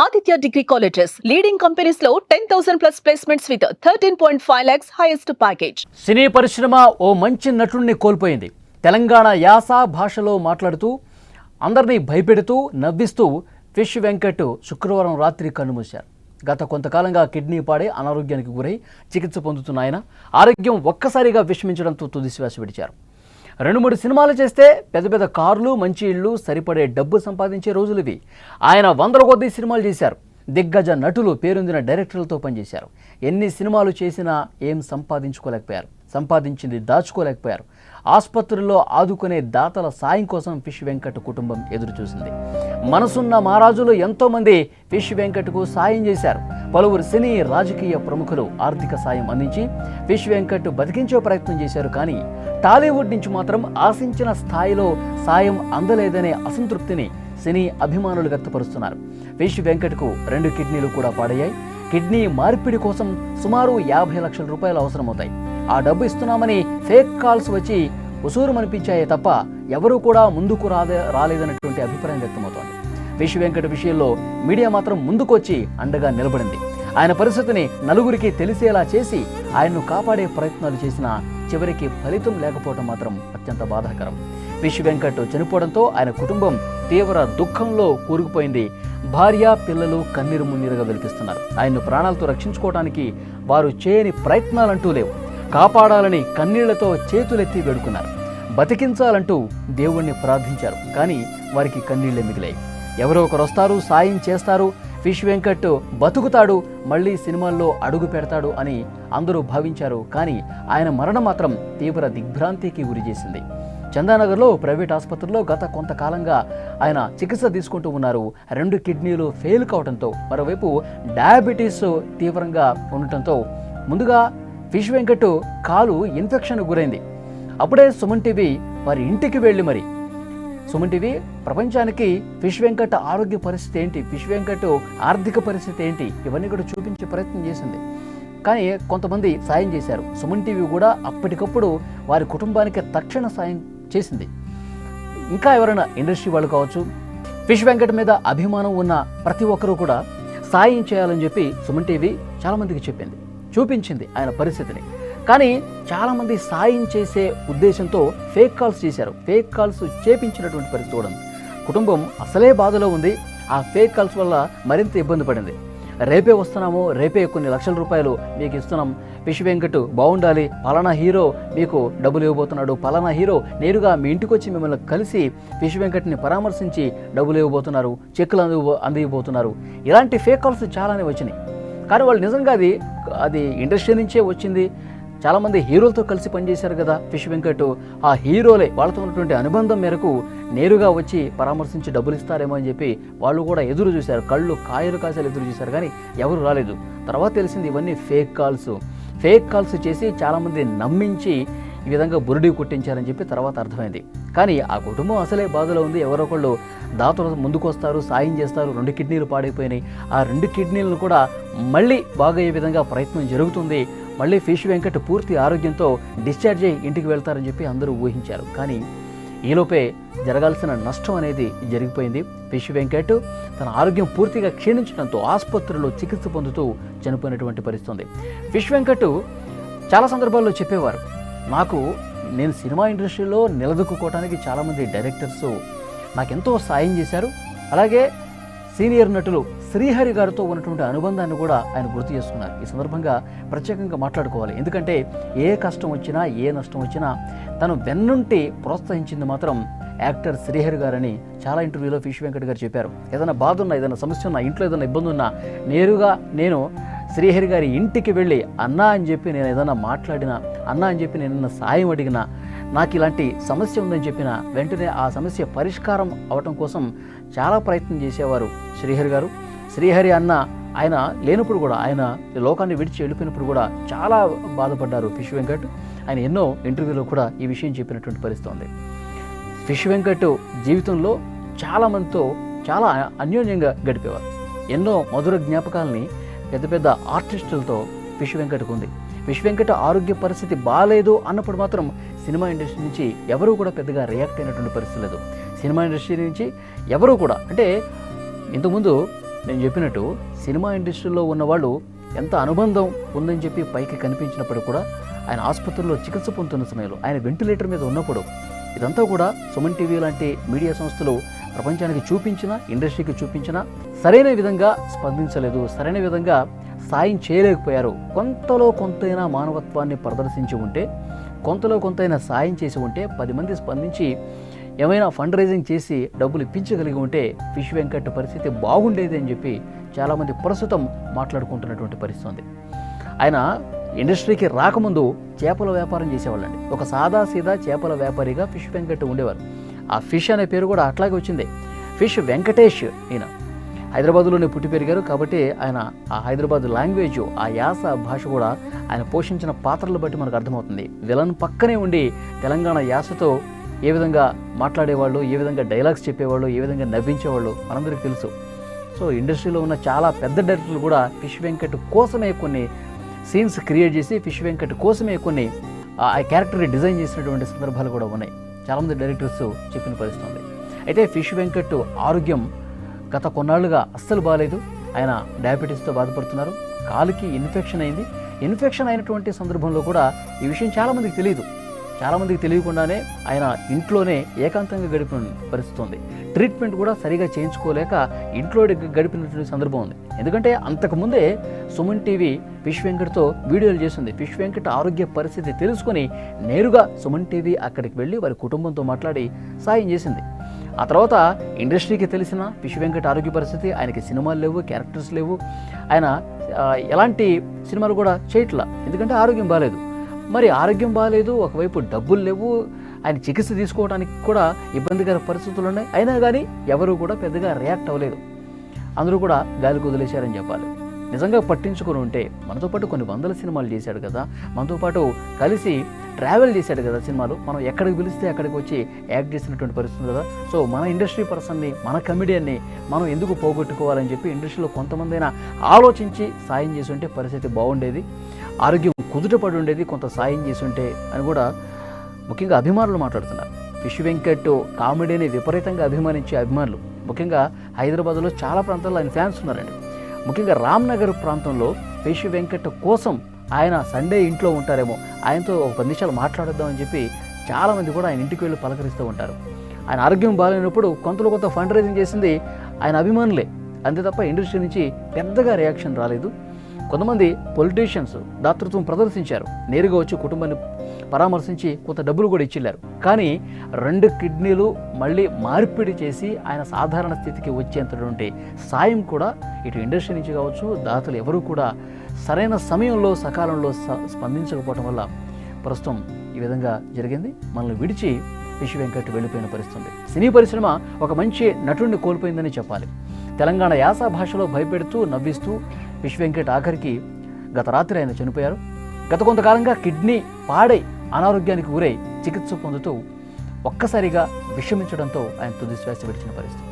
Aditya degree colleges leading కంపెనీస్లో ten thousand plus placements with thirteen point five lakhs highest package సినీ పరిశ్రమ ఓ మంచి నటుడిని కోల్పోయింది. తెలంగాణ యాస భాషలో మాట్లాడుతూ అందరినీ భయపెడుతూ నవ్విస్తూ ఫిష్ వెంకట్ శుక్రవారం రాత్రి కన్నుమూశారు. గత కొంతకాలంగా కిడ్నీ పాడే అనారోగ్యానికి గురై చికిత్స పొందుతున్న ఆయన ఆరోగ్యం ఒక్కసారిగా విషమించడంతో తుదిశ్వాస విడిచారు. రెండు మూడు సినిమాలు చేస్తే పెద్ద పెద్ద కార్లు మంచి ఇళ్ళు సరిపడే డబ్బు సంపాదించే రోజులు ఇవి. ఆయన వందల కొద్దీ సినిమాలు చేశారు. దిగ్గజ నటులు పేరొందిన డైరెక్టర్లతో పనిచేశారు. ఎన్ని సినిమాలు చేసినా ఏం సంపాదించుకోలేకపోయారు. సంపాదించింది దాచుకోలేకపోయారు. ఆసుపత్రిలో ఆదుకునే దాతల సాయం కోసం ఫిష్ వెంకట్ కుటుంబం ఎదురుచూసింది. మనసున్న మహారాజులు ఎంతోమంది ఫిష్ వెంకట్కు సాయం చేశారు. పలువురు సినీ రాజకీయ ప్రముఖులు ఆర్థిక సాయం అందించి ఫిష్ వెంకట్ బతికించే ప్రయత్నం చేశారు కానీ టాలీవుడ్ నుంచి మాత్రం ఆశించిన స్థాయిలో సాయం అందలేదనే అసంతృప్తిని సినీ అభిమానులు వ్యక్తపరుస్తున్నారు. ఫిష్ వెంకట్కు రెండు కిడ్నీలు కూడా పాడయ్యాయి. కిడ్నీ మార్పిడి కోసం సుమారు యాభై లక్షల రూపాయలు అవసరమవుతాయి. ఆ డబ్బు ఇస్తున్నామని ఫేక్ కాల్స్ వచ్చి ఉసూరు అనిపించాయే తప్ప ఎవరూ కూడా ముందుకు రాదే రాలేదన్నటువంటి అభిప్రాయం వ్యక్తమవుతోంది. విష్ వెంకట విషయంలో మీడియా మాత్రం ముందుకొచ్చి అండగా నిలబడింది. ఆయన పరిస్థితిని నలుగురికి తెలిసేలా చేసి ఆయన్ను కాపాడే ప్రయత్నాలు చేసినా చివరికి ఫలితం లేకపోవడం మాత్రం అత్యంత బాధాకరం. విష్ వెంకట్ చనిపోవడంతో ఆయన కుటుంబం తీవ్ర దుఃఖంలో కూరుకుపోయింది. భార్య పిల్లలు కన్నీరు మున్నీరుగా వెలిపిస్తున్నారు. ఆయన్ను ప్రాణాలతో రక్షించుకోవడానికి వారు చేయని ప్రయత్నాలంటూ లేవు. కాపాడాలని కన్నీళ్ళతో చేతులెత్తి వేడుకున్నారు. బతికించాలంటూ దేవుణ్ణి ప్రార్థించారు. కానీ వారికి కన్నీళ్ళే మిగిలాయి. ఎవరో ఒకరు వస్తారు సాయం చేస్తారు. ఫిష్ వెంకట్ బతుకుతాడు మళ్ళీ సినిమాల్లో అడుగు పెడతాడు అని అందరూ భావించారు. కానీ ఆయన మరణం మాత్రం తీవ్ర దిగ్భ్రాంతికి గురి చేసింది. చందానగర్లో ప్రైవేట్ ఆసుపత్రిలో గత కొంతకాలంగా ఆయన చికిత్స తీసుకుంటూ ఉన్నారు. రెండు కిడ్నీలు ఫెయిల్ కావడంతో మరోవైపు డయాబెటీస్ తీవ్రంగా ఉండటంతో ముందుగా ఫిష్ వెంకట్ కాలు ఇన్ఫెక్షన్ గురైంది. అప్పుడే సుమన్ టీవీ వారి ఇంటికి వెళ్ళి మరి. సుమన్ టీవీ ప్రపంచానికి ఫిష్ వెంకట్ ఆరోగ్య పరిస్థితి ఏంటి? ఫిష్ వెంకట్ ఆర్థిక పరిస్థితి ఏంటి? ఇవన్నీ కూడా చూపించే ప్రయత్నం చేసింది. కానీ కొంతమంది సాయం చేశారు. సుమన్ టీవీ కూడా అప్పటికప్పుడు వారి కుటుంబానికి తక్షణ సాయం చేసింది. ఇంకా ఎవరైనా ఇండస్ట్రీ వాళ్ళు కావచ్చు ఫిష్ వెంకట్ మీద అభిమానం ఉన్న ప్రతి ఒక్కరూ కూడా సాయం చేయాలని చెప్పి సుమన్ టీవీ చాలామందికి చెప్పింది. చూపించింది ఆయన పరిస్థితిని. కానీ చాలామంది సాయం చేసే ఉద్దేశంతో ఫేక్ కాల్స్ చేశారు. ఫేక్ కాల్స్ చేపించినటువంటి పరిస్థితి కూడా కుటుంబం అసలే బాధలో ఉంది. ఆ ఫేక్ కాల్స్ వల్ల మరింత ఇబ్బంది పడింది. రేపే వస్తున్నాము. రేపే కొన్ని లక్షల రూపాయలు మీకు ఇస్తున్నాం. ఫిష్ వెంకట్ బాగుండాలి. పలానా హీరో మీకు డబ్బులు ఇవ్వబోతున్నాడు. పలానా హీరో నేరుగా మీ ఇంటికి వచ్చి మిమ్మల్ని కలిసి ఫిష్ వెంకట్ని పరామర్శించి డబ్బులు ఇవ్వబోతున్నారు. చెక్కులు అంది అందివ్వబోతున్నారు. ఇలాంటి ఫేక్ కాల్స్ చాలానే వచ్చినాయి. కానీ వాళ్ళు నిజంగా అది అది ఇండస్ట్రీ నుంచే వచ్చింది. చాలామంది హీరోలతో కలిసి పనిచేశారు కదా ఫిష్ వెంకట్. ఆ హీరోలే వాళ్ళతో ఉన్నటువంటి అనుబంధం మేరకు నేరుగా వచ్చి పరామర్శించి డబ్బులు ఇస్తారేమో అని చెప్పి వాళ్ళు కూడా ఎదురు చూశారు. కళ్ళు కాయలు కాసాలు ఎదురు చూశారు కానీ ఎవరు రాలేదు. తర్వాత తెలిసింది ఇవన్నీ ఫేక్ కాల్స్ ఫేక్ కాల్స్ చేసి చాలామంది నమ్మించి ఈ విధంగా బురుడి కొట్టించారని చెప్పి తర్వాత అర్థమైంది. కానీ ఆ కుటుంబం అసలే బాధలో ఉంది. ఎవరో ఒకళ్ళు దాతలు ముందుకు వస్తారు సాయం చేస్తారు రెండు కిడ్నీలు పాడైపోయినాయి. ఆ రెండు కిడ్నీలను కూడా మళ్ళీ బాగయ్యే విధంగా ప్రయత్నం జరుగుతుంది. మళ్ళీ ఫిష్ వెంకట్ పూర్తి ఆరోగ్యంతో డిశ్చార్జ్ అయ్యి ఇంటికి వెళ్తారని చెప్పి అందరూ ఊహించారు. కానీ ఈలోపే జరగాల్సిన నష్టం అనేది జరిగిపోయింది. ఫిష్ వెంకట్ తన ఆరోగ్యం పూర్తిగా క్షీణించడంతో ఆసుపత్రిలో చికిత్స పొందుతూ చనిపోయినటువంటి పరిస్థితుంది పిష్ ఫిష్ వెంకట్ చాలా సందర్భాల్లో చెప్పేవారు నాకు నేను సినిమా ఇండస్ట్రీలో నిలదొక్కుకోవడానికి చాలామంది డైరెక్టర్స్ నాకెంతో సాయం చేశారు. అలాగే సీనియర్ నటులు శ్రీహరి గారితో ఉన్నటువంటి అనుబంధాన్ని కూడా ఆయన గుర్తు చేసుకున్నారు. ఈ సందర్భంగా ప్రత్యేకంగా మాట్లాడుకోవాలి. ఎందుకంటే ఏ కష్టం వచ్చినా ఏ నష్టం వచ్చినా తను వెన్నుంటి ప్రోత్సహించింది మాత్రం యాక్టర్ శ్రీహరి గారని చాలా ఇంటర్వ్యూలో ఫిష్ వెంకట్ గారు చెప్పారు. ఏదైనా బాధ ఉన్నా ఏదైనా సమస్య ఉన్నా ఇంట్లో ఏదైనా ఇబ్బంది ఉన్నా నేరుగా నేను శ్రీహరి గారి ఇంటికి వెళ్ళి అన్నా అని చెప్పి నేను ఏదైనా మాట్లాడినా అన్నా అని చెప్పి నేను సాయం అడిగినా నాకు ఇలాంటి సమస్య ఉందని చెప్పిన వెంటనే ఆ సమస్య పరిష్కారం అవటం కోసం చాలా ప్రయత్నం చేసేవారు శ్రీహరి గారు. శ్రీహరి అన్న ఆయన లేనప్పుడు కూడా ఆయన ఈ లోకాన్ని విడిచి వెళ్ళిపోయినప్పుడు కూడా చాలా బాధపడ్డారు ఫిష్ వెంకట్. ఆయన ఎన్నో ఇంటర్వ్యూలో కూడా ఈ విషయం చెప్పినటువంటి పరిస్థితి ఉంది. ఫిష్ వెంకట్ జీవితంలో చాలామందితో చాలా అన్యోన్యంగా గడిపేవారు. ఎన్నో మధుర జ్ఞాపకాలని పెద్ద పెద్ద ఆర్టిస్టులతో విష్ వెంకట్కు ఉంది విష్ వెంకట ఆరోగ్య పరిస్థితి బాగాలేదు అన్నప్పుడు మాత్రం సినిమా ఇండస్ట్రీ నుంచి ఎవరూ కూడా పెద్దగా రియాక్ట్ అయినటువంటి పరిస్థితి లేదు. సినిమా ఇండస్ట్రీ నుంచి ఎవరూ కూడా అంటే ఇంతకుముందు నేను చెప్పినట్టు సినిమా ఇండస్ట్రీలో ఉన్నవాళ్ళు ఎంత అనుబంధం ఉందని చెప్పి పైకి కనిపించినప్పుడు కూడా ఆయన ఆసుపత్రిలో చికిత్స పొందుతున్న సమయంలో ఆయన వెంటిలేటర్ మీద ఉన్నప్పుడు ఇదంతా కూడా సుమన్ టీవీ లాంటి మీడియా సంస్థలు ప్రపంచానికి చూపించినా ఇండస్ట్రీకి చూపించినా సరైన విధంగా స్పందించలేదు సరైన విధంగా సాయం చేయలేకపోయారు. కొంతలో కొంతైనా మానవత్వాన్ని ప్రదర్శించి ఉంటే కొంతలో కొంతైనా సాయం చేసి ఉంటే పది మంది స్పందించి ఏమైనా ఫండ్ రైజింగ్ చేసి డబ్బులు ఇప్పించగలిగి ఉంటే ఫిష్ వెంకట్ పరిస్థితి బాగుండేది అని చెప్పి చాలామంది ప్రస్తుతం మాట్లాడుకుంటున్నటువంటి పరిస్థితి ఉంది. ఆయన ఇండస్ట్రీకి రాకముందు చేపల వ్యాపారం చేసేవాళ్ళండి. ఒక సాదా సీదా చేపల వ్యాపారిగా ఫిష్ వెంకట్ ఉండేవారు. ఆ ఫిష్ అనే పేరు కూడా అట్లాగే వచ్చింది. ఫిష్ వెంకటేష్ ఈయన. హైదరాబాద్లోనే పుట్టి పెరిగారు కాబట్టి ఆయన ఆ హైదరాబాద్ లాంగ్వేజ్ ఆ యాస భాష కూడా ఆయన పోషించిన పాత్రలు బట్టి మనకు అర్థమవుతుంది. విలన్ పక్కనే ఉండి తెలంగాణ యాసతో ఏ విధంగా మాట్లాడేవాళ్ళు ఏ విధంగా డైలాగ్స్ చెప్పేవాళ్ళు ఏ విధంగా నవ్వించేవాళ్ళు మనందరికీ తెలుసు. సో ఇండస్ట్రీలో ఉన్న చాలా పెద్ద డైరెక్టర్లు కూడా ఫిష్ వెంకట్ కోసమే కొన్ని సీన్స్ క్రియేట్ చేసి ఫిష్ వెంకట్ కోసమే కొన్ని ఆ క్యారెక్టర్ డిజైన్ చేసినటువంటి సందర్భాలు కూడా ఉన్నాయి. చాలామంది డైరెక్టర్స్ చెప్పిన పరిస్థితి ఉంది. అయితే ఫిష్ వెంకట్ ఆరోగ్యం గత కొన్నాళ్ళుగా అస్సలు బాగాలేదు ఆయన డయాబెటీస్తో బాధపడుతున్నారు. కాలుకి ఇన్ఫెక్షన్ అయింది. ఇన్ఫెక్షన్ అయినటువంటి సందర్భంలో కూడా ఈ విషయం చాలామందికి తెలియదు చాలామందికి తెలియకుండానే ఆయన ఇంట్లోనే ఏకాంతంగా గడిపిన పరిస్థితి ఉంది. ట్రీట్మెంట్ కూడా సరిగా చేయించుకోలేక ఇంట్లో గడిపినటువంటి సందర్భం ఉంది. ఎందుకంటే అంతకుముందే సుమన్ టీవీ పిష్ వెంకట్తో వీడియోలు చేసింది. పిష్ వెంకట్ ఆరోగ్య పరిస్థితి తెలుసుకొని నేరుగా సుమన్ టీవీ అక్కడికి వెళ్ళి వారి కుటుంబంతో మాట్లాడి సాయం చేసింది. ఆ తర్వాత ఇండస్ట్రీకి తెలిసిన పిష్ వెంకట్ ఆరోగ్య పరిస్థితి ఆయనకి సినిమాలు లేవు క్యారెక్టర్స్ లేవు. ఆయన ఎలాంటి సినిమాలు కూడా చేయట్లా. ఎందుకంటే ఆరోగ్యం బాగాలేదు మరి ఆరోగ్యం బాగాలేదు ఒకవైపు డబ్బులు లేవు ఆయన చికిత్స తీసుకోవడానికి కూడా ఇబ్బందికర పరిస్థితులు ఉన్నాయి. అయినా కానీ ఎవరు కూడా పెద్దగా రియాక్ట్ అవ్వలేదు. అందరూ కూడా గాలికి వదిలేశారని చెప్పాలి. నిజంగా పట్టించుకొని ఉంటే మనతో పాటు కొన్ని వందల సినిమాలు చేశాడు కదా మనతో పాటు కలిసి ట్రావెల్ చేశాడు కదా సినిమాలు. మనం ఎక్కడికి పిలిస్తే అక్కడికి వచ్చి యాక్ట్ చేసినటువంటి పరిస్థితి కదా. సో మన ఇండస్ట్రీ పర్సన్ని మన కమెడియన్ని మనం ఎందుకు పోగొట్టుకోవాలని చెప్పి ఇండస్ట్రీలో కొంతమందైనా ఆలోచించి సాయం చేసి ఉంటే పరిస్థితి బాగుండేది. ఆరోగ్యం కుదుటపడి ఉండేది కొంత సాయం చేసి ఉంటే అని కూడా ముఖ్యంగా అభిమానులు మాట్లాడుతున్నారు. విష్ వెంకట్ కామెడీని విపరీతంగా అభిమానించే అభిమానులు. ముఖ్యంగా హైదరాబాద్లో చాలా ప్రాంతాల్లో ఆయన ఫ్యాన్స్ ఉన్నారండి. ముఖ్యంగా రామ్నగర్ ప్రాంతంలో పేషి వెంకట కోసం ఆయన సండే ఇంట్లో ఉంటారేమో. ఆయనతో ఒక పది నిమిషాలు మాట్లాడొద్దామని చెప్పి చాలామంది కూడా ఆయన ఇంటికి వెళ్ళి పలకరిస్తూ ఉంటారు. ఆయన ఆరోగ్యం బాగాలేనప్పుడు కొంతలో కొంత ఫండ్ రైజింగ్ చేసింది ఆయన అభిమానులే. అంతే తప్ప ఇండస్ట్రీ నుంచి పెద్దగా రియాక్షన్ రాలేదు. కొంతమంది పొలిటీషియన్స్ దాతృత్వం ప్రదర్శించారు. నేరుగా వచ్చి కుటుంబాన్ని పరామర్శించి కొంత డబ్బులు కూడా ఇచ్చిల్లారు. కానీ రెండు కిడ్నీలు మళ్ళీ మార్పిడి చేసి ఆయన సాధారణ స్థితికి వచ్చేంతటువంటి సాయం కూడా ఇటు ఇండస్ట్రీ నుంచి కావచ్చు దాతలు ఎవరూ కూడా సరైన సమయంలో సకాలంలో స్పందించకపోవటం వల్ల ప్రస్తుతం ఈ విధంగా జరిగింది. మనల్ని విడిచి విశ్వ వెంకట్ వెళ్ళిపోయిన పరిస్థితుంది. సినీ పరిశ్రమ ఒక మంచి నటుడిని కోల్పోయిందని చెప్పాలి. తెలంగాణ యాస భాషలో భయపెడుతూ నవ్విస్తూ విశ్వ వెంకట్ ఆఖరికి గత రాత్రి ఆయన చనిపోయారు. గత కొంతకాలంగా కిడ్నీ పాడై అనారోగ్యానికి ఊరై చికిత్స పొందుతూ ఒక్కసారిగా విషమించడంతో ఆయన తుది శ్వాస విడిచిన పరిస్థితి.